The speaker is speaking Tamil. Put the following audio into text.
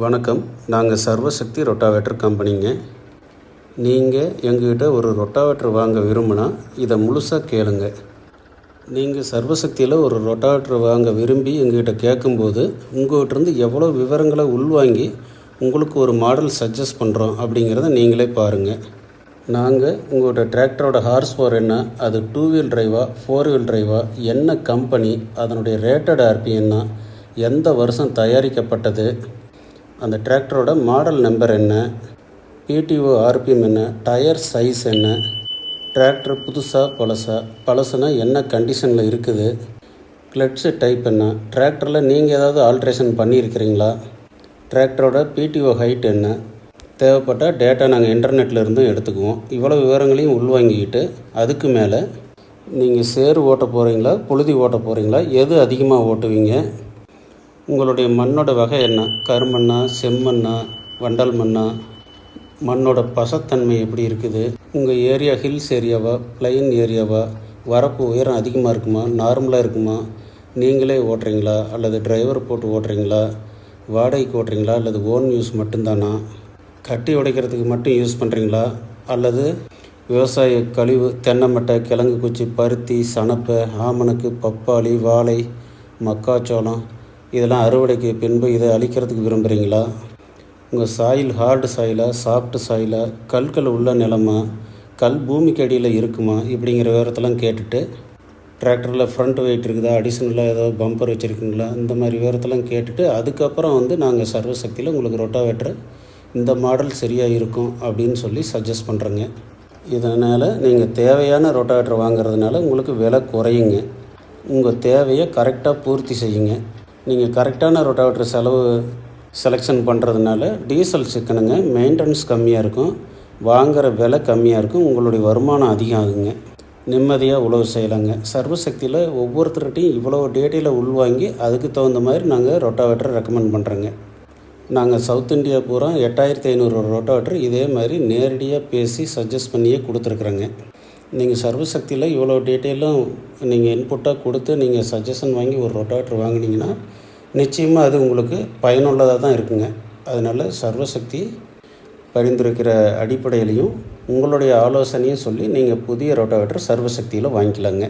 வணக்கம். நாங்கள் சர்வசக்தி ரொட்டாவேட்டர் கம்பெனிங்க. நீங்கள் எங்ககிட்ட ஒரு ரொட்டாவேட்டர் வாங்க விரும்பினா இதை முழுசாக கேளுங்க. நீங்கள் சர்வசக்தியில் ஒரு ரொட்டாவேட்டர் வாங்க விரும்பி எங்ககிட்ட கேட்கும்போது உங்கள்கிட்டருந்து எவ்வளோ விவரங்களை உள்வாங்கி உங்களுக்கு ஒரு மாடல் சஜஸ்ட் பண்ணுறோம் அப்படிங்கிறத நீங்களே பாருங்கள் நாங்கள் உங்கள்கிட்ட டிராக்டரோட ஹார்ஸ் பவர் என்ன அது டூ வீல் டிரைவா ஃபோர் வீல் டிரைவா என்ன கம்பெனி அதனுடைய ரேட்டட் ஆர்பி என்ன எந்த வருஷம் தயாரிக்கப்பட்டது அந்த டிராக்டரோட மாடல் நம்பர் என்ன? பிடிஓ ஆர்பிஎம் என்ன? டயர் சைஸ் என்ன? டிராக்டர் புதுசா பழசா? பழசுனா என்ன கண்டிஷனில் இருக்குது? கிளட்ஸு டைப் என்ன? டிராக்டரில் நீங்கள் ஏதாவது ஆல்ட்ரேஷன் பண்ணியிருக்கிறீங்களா? டிராக்டரோட பிடிஓ ஹைட் என்ன? தேவைப்பட்ட டேட்டா நாங்கள் இன்டர்நெட்டில் இருந்தும் எடுத்துக்குவோம். இவ்வளோ விவரங்களையும் உள்வாங்கிக்கிட்டு அதுக்கு மேலே நீங்கள் சேறு ஓட்ட போகிறீங்களா புழுதி ஓட்ட போகிறீங்களா எது அதிகமாக ஓட்டுவீங்க? உங்களுடைய மண்ணோட வகை என்ன? கருமண்ணா செம்மண்ணா வண்டல் மண்ணா மண்ணோட பசத்தன்மை எப்படி இருக்குது? உங்கள் ஏரியா ஹில்ஸ் ஏரியாவா? பிளைன் ஏரியாவா? வரப்பு உயரம் அதிகமாக இருக்குமா? நார்மலாக இருக்குமா? நீங்களே ஓட்டுறீங்களா? அல்லது டிரைவர் போட்டு ஓட்டுறீங்களா? வாடகைக்கு ஓட்டுறீங்களா? அல்லது ஓன் யூஸ் மட்டும்தானா? கட்டி உடைக்கிறதுக்கு மட்டும் யூஸ் பண்ணுறீங்களா அல்லது விவசாய கழிவு தென்னை மட்டை கிழங்கு குச்சி பருத்தி சணப்பை ஆமணக்கு பப்பாளி வாழை மக்காச்சோளம் இதெல்லாம் அறுவடைக்கு பின்பு இதை அழிக்கிறதுக்கு விரும்புகிறீங்களா உங்கள் சாயில் ஹார்டு சாயிலா சாஃப்ட் சாயிலா கல்கள் உள்ள நிலமா? கல் பூமிக்கு அடியில் இருக்குமா? இப்படிங்கிற விவரத்தெல்லாம் கேட்டுட்டு டிராக்டரில் ஃப்ரண்ட் வெயிட் இருக்குதா? அடிஷ்னலாக ஏதோ பம்பர் வச்சுருக்குங்களா? இந்த மாதிரி விவரத்தெல்லாம் கேட்டுட்டு அதுக்கப்புறம் வந்து நாங்கள் சர்வசக்தியில் உங்களுக்கு ரொட்டாவேட்டர் இந்த மாடல் சரியாக இருக்கும் அப்படின்னு சொல்லி சஜஸ்ட் பண்ணுறோங்க இதனால் நீங்கள் தேவையான ரொட்டாவேட்டர் வாங்குறதுனால உங்களுக்கு விலை குறையுங்க. உங்கள் தேவையை கரெக்டாக பூர்த்தி செய்யுங்க. நீங்கள் கரெக்டான ரொட்டாவேட்டர் செலவு செலெக்ஷன் பண்ணுறதுனால டீசல் சிக்கனுங்க மெயின்டெனன்ஸ் கம்மியாக இருக்கும் வாங்குகிற விலை கம்மியாக இருக்கும் உங்களுடைய வருமானம் அதிகம் ஆகுங்க நிம்மதியாக உழவு செய்யலாங்க. சர்வசக்தியில் ஒவ்வொருத்தர்கிட்டையும் இவ்வளோ டேட்டியில் உள்வாங்கி அதுக்கு தகுந்த மாதிரி நாங்கள் ரொட்டாவேட்டரை ரெக்கமெண்ட் பண்ணுறோங்க நாங்கள் சவுத் இந்தியா பூரா எட்டாயிரத்தி ஐநூறு ரொட்டாவேட்டர் இதே மாதிரி நேரடியாக பேசி சஜஸ்ட் பண்ணியே கொடுத்துருக்குறோங்க. நீங்கள் சர்வசக்தியில் இவ்வளோ டீட்டெயிலும் நீங்கள் இன்புட்டாக கொடுத்து நீங்கள் சஜஷன் வாங்கி ஒரு ரொட்டாவேட்டர் வாங்கினீங்கன்னா நிச்சயமாக அது உங்களுக்கு பயனுள்ளதாக தான் இருக்குங்க. அதனால் சர்வசக்தி பரிந்துரைக்கிற அடிப்படையிலையும் உங்களுடைய ஆலோசனையும் சொல்லி நீங்கள் புதிய ரொட்டாவேட்டர் சர்வசக்தியில் வாங்கிக்கலாங்க.